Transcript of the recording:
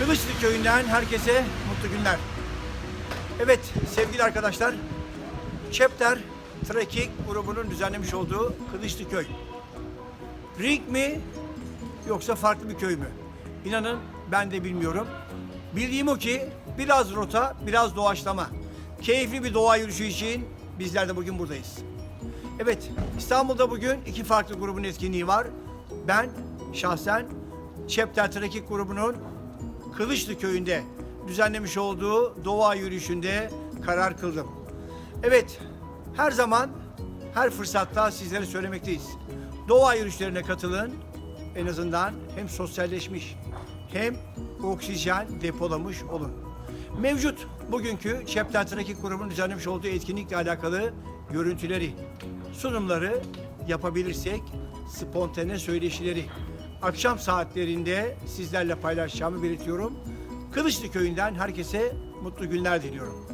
Kılıçlı Köyü'nden herkese mutlu günler. Evet sevgili arkadaşlar, Chapter Trekking grubunun düzenlemiş olduğu Kılıçlı Köy. Ring mi yoksa farklı bir köy mü? İnanın ben de bilmiyorum. Bildiğim o ki biraz rota, biraz doğaçlama. Keyifli bir doğa yürüyüşü için bizler de bugün buradayız. Evet, İstanbul'da bugün iki farklı grubun etkinliği var. Ben şahsen Chapter Trekking grubunun Kılıçlı köyünde düzenlemiş olduğu doğa yürüyüşünde karar kıldım. Evet, her zaman, her fırsatta sizlere söylemekteyiz. Doğa yürüyüşlerine katılın. En azından hem sosyalleşmiş hem oksijen depolamış olun. Mevcut bugünkü Chapter Trekking grubunun düzenlemiş olduğu etkinlikle alakalı görüntüleri, sunumları yapabilirsek spontane söyleşileri akşam saatlerinde sizlerle paylaşacağımı belirtiyorum. Kılıçlı köyünden herkese mutlu günler diliyorum.